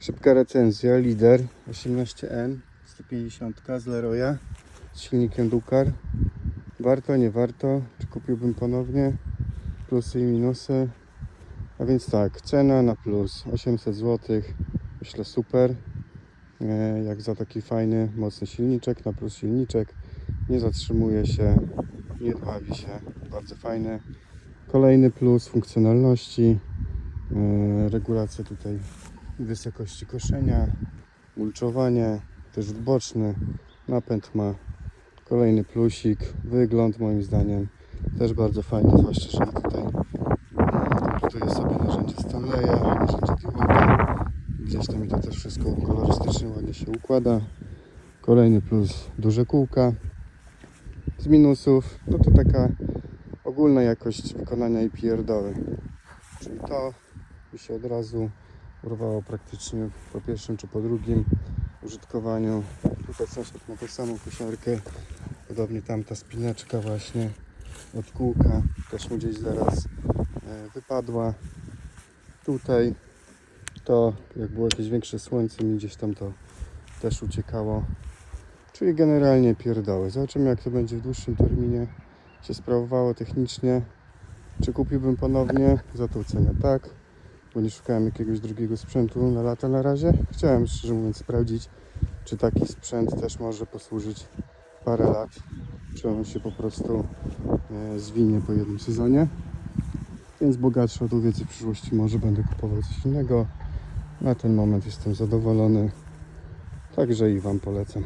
Szybka recenzja, lider 18N 150 z Leroya z silnikiem Dukar. Warto, nie warto, czy kupiłbym ponownie? Plusy i minusy. A więc tak, cena na plus 800 zł, myślę super. E, Jak za taki fajny, mocny silniczek, na plus silniczek. Nie zatrzymuje się, nie dławi się, bardzo fajny. Kolejny plus funkcjonalności, e, regulacja tutaj wysokości koszenia, mulczowanie, też boczny, napęd ma kolejny plusik, wygląd moim zdaniem też bardzo fajny, zwłaszcza, że tutaj komputuję sobie narzędzie Stanleya, narzędzie Dewalta, gdzieś tam mi to też wszystko kolorystycznie ładnie się układa. Kolejny plus, duże kółka. Z minusów, no to taka ogólna jakość wykonania i pierdoły. Czyli to mi się od razu urwało praktycznie po pierwszym czy po drugim użytkowaniu. Tutaj sąsiad ma tą samą kosiarkę, podobnie tamta spineczka właśnie od kółka też mu gdzieś zaraz e, wypadła. Tutaj to jak było jakieś większe słońce mi gdzieś tam to też uciekało. Czyli generalnie pierdoły. Zobaczymy jak to będzie w dłuższym terminie się sprawowało technicznie. Czy kupiłbym ponownie? Za tą cenę tak bo nie szukałem jakiegoś drugiego sprzętu na lata na razie. Chciałem szczerze mówiąc sprawdzić, czy taki sprzęt też może posłużyć parę lat, czy on się po prostu e, zwinie po jednym sezonie. Więc bogatszy od więcej w przyszłości może będę kupował coś innego. Na ten moment jestem zadowolony, także i Wam polecam.